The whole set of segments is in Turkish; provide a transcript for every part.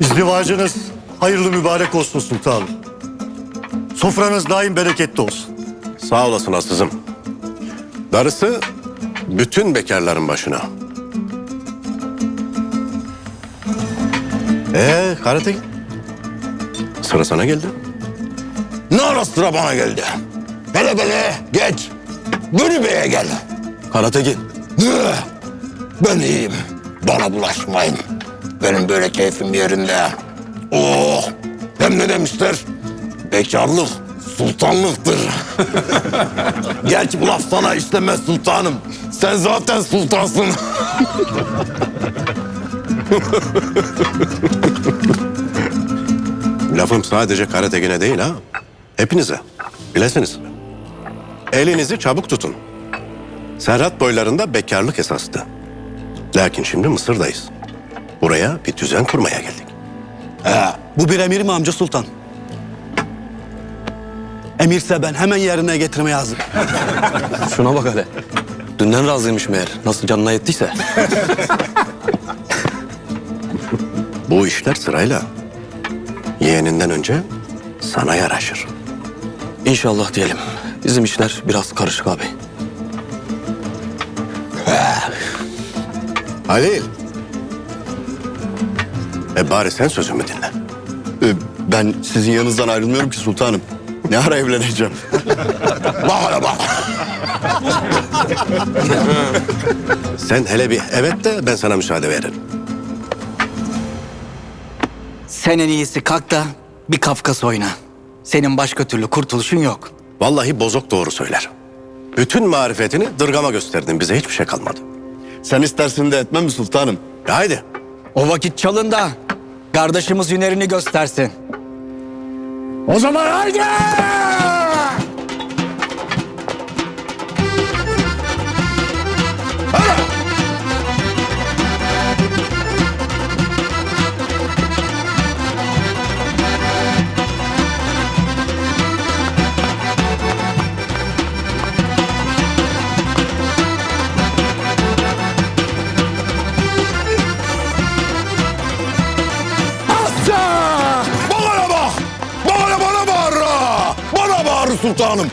İzdivacınız hayırlı mübarek olsun sultanım. Sofranız daim bereketli olsun. Sağ olasın Asız'ım. Darısı bütün bekarların başına. Ee karate sıra sana geldi. Ne ara sıra bana geldi? Hele hele geç. Gönül Bey'e gel. Karategin. Ben iyiyim. Bana bulaşmayın. Benim böyle keyfim yerinde. Oh! Hem ne demişler? Bekarlık sultanlıktır. Gerçi bu laf sana işlemez sultanım. Sen zaten sultansın. Lafım sadece Karategin'e değil ha. Hepinize. Bilesiniz. Elinizi çabuk tutun. Serhat boylarında bekarlık esastı. Lakin şimdi Mısır'dayız. Buraya bir düzen kurmaya geldik. Bu bir emir mi amca sultan? Emirse ben hemen yerine getirmeye hazırım. Şuna bak hele. Dünden razıymış meğer. Nasıl canına yettiyse. Bu işler sırayla. Yeğeninden önce sana yaraşır. İnşallah diyelim. Bizim işler biraz karışık abi. Halil. E bari sen sözümü dinle. Ee, Ben sizin yanınızdan ayrılmıyorum ki sultanım. Ne ara evleneceğim? bak hele bak. Sen hele bir evet de ben sana müsaade veririm. Sen en iyisi kalk da bir Kafkas oyna. Senin başka türlü kurtuluşun yok. Vallahi bozok doğru söyler. Bütün marifetini dırgama gösterdin. Bize hiçbir şey kalmadı. Sen istersin de etmem mi sultanım? E haydi. O vakit çalın da kardeşimiz hünerini göstersin. O zaman haydi! Sultanım!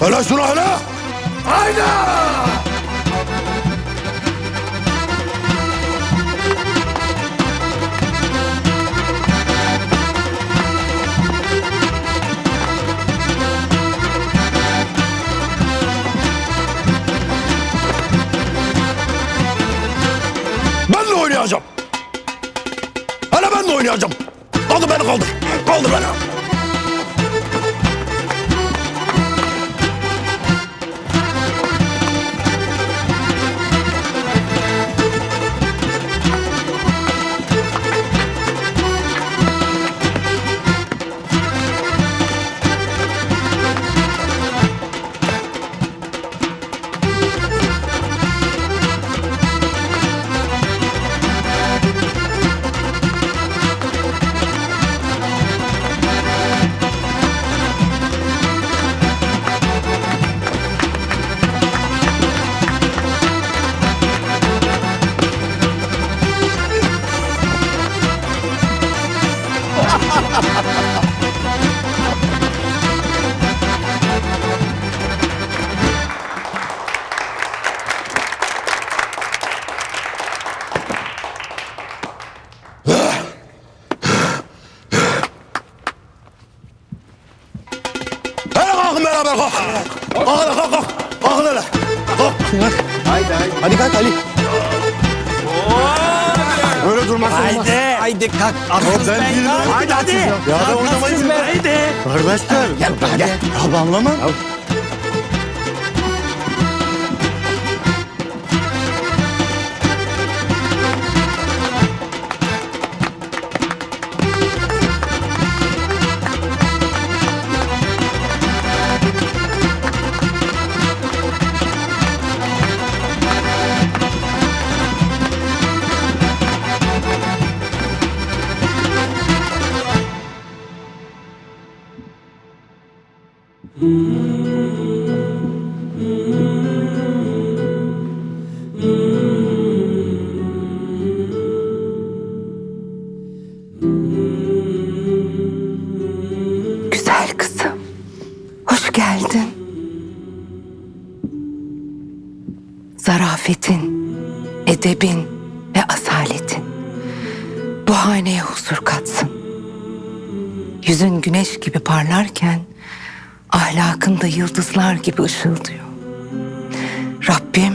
Hele şuna hele! Haydi! Beraber kalk. Kalk hele kalk kalk. Kalkın hele. Kalk. Hadi kalk Ali. Öyle durmak olmaz. Haydi kalk. Asıl Ben değilim. Haydi hadi. Ya da oynamayın. Haydi. Kardeşler. Gel gel. Abi anlamam. Edebin ve asaletin bu haneye huzur katsın. Yüzün güneş gibi parlarken ahlakın da yıldızlar gibi ışıldıyor. Rabbim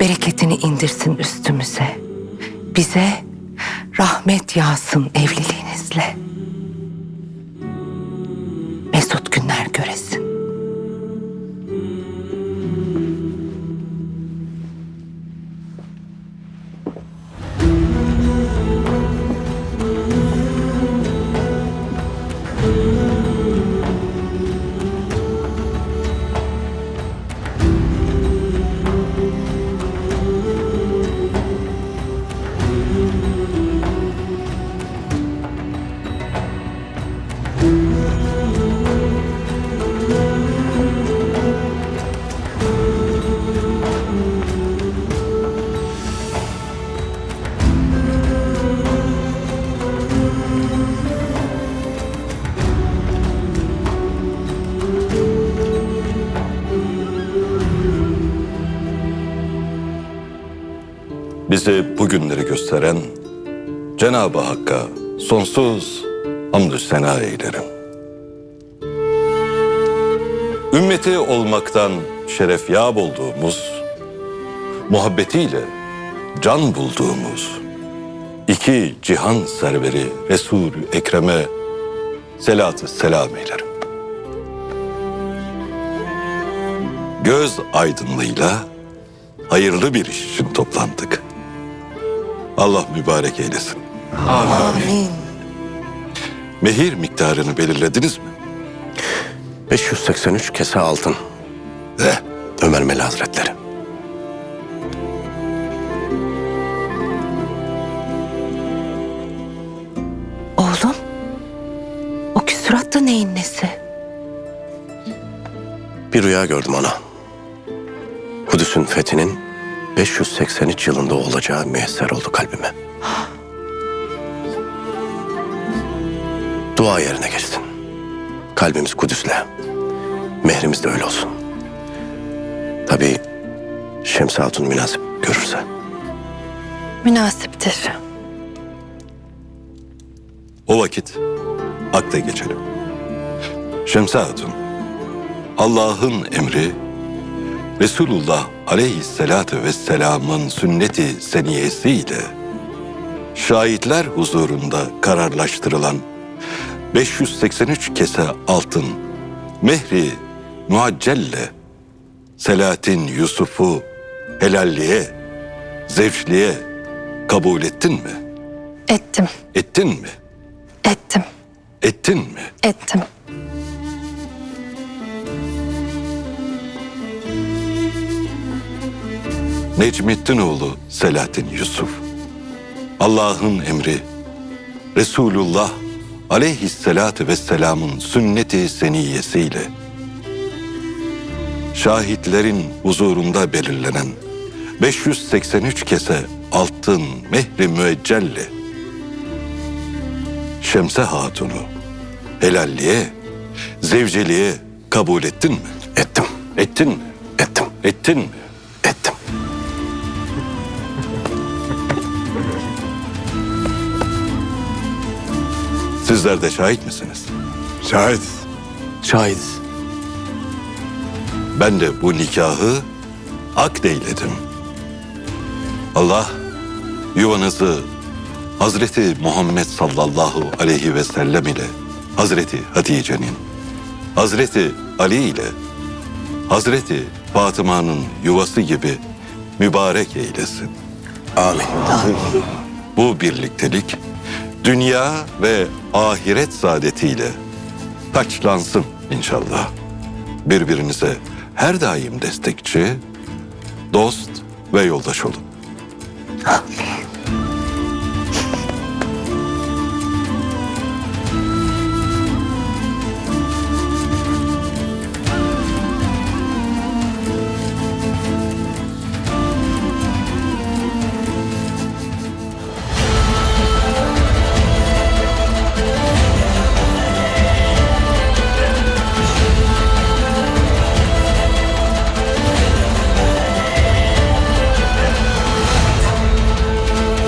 bereketini indirsin üstümüze. Bize rahmet yağsın evliliğinizle. Bize bugünleri gösteren Cenab-ı Hakk'a sonsuz hamdü sena eylerim. Ümmeti olmaktan şeref yap olduğumuz, muhabbetiyle can bulduğumuz iki cihan serveri Resul-ü Ekrem'e selatı selam eylerim. Göz aydınlığıyla hayırlı bir iş için toplandık. Allah mübarek eylesin. Amin. Mehir miktarını belirlediniz mi? 583 kese altın. Eh, Ömer Meli Hazretleri. Oğlum, o küsurat da neyin nesi? Bir rüya gördüm ana. Kudüs'ün fethinin 583 yılında olacağı müyesser oldu kalbime. Dua yerine geçsin. Kalbimiz Kudüs'le. Mehrimiz de öyle olsun. Tabii Şems Hatun münasip görürse. Münasiptir. o vakit akta geçelim. Şemsa Hatun, Allah'ın emri, Resulullah aleyhissalatü vesselamın sünneti seniyesiyle şahitler huzurunda kararlaştırılan 583 kese altın mehri muaccelle Selahattin Yusuf'u helalliğe, zevçliğe kabul ettin mi? Ettim, Ettin mi? ettim, Ettin mi? ettim. Necmettin oğlu Selahattin Yusuf. Allah'ın emri, Resulullah aleyhissalatü vesselamın sünneti seniyesiyle şahitlerin huzurunda belirlenen 583 kese altın mehri müeccelle Şemse Hatun'u helalliğe, zevceliğe kabul ettin mi? Ettim, Ettin mi? ettim, Ettin mi? Sizler de şahit misiniz? Şahit. Şahidiz. Ben de bu nikahı akdeyledim. Allah yuvanızı Hazreti Muhammed sallallahu aleyhi ve sellem ile Hazreti Hatice'nin, Hazreti Ali ile Hazreti Fatıma'nın yuvası gibi mübarek eylesin. Amin. Bu birliktelik dünya ve ahiret saadetiyle taçlansın inşallah. Birbirinize her daim destekçi, dost ve yoldaş olun. Amin.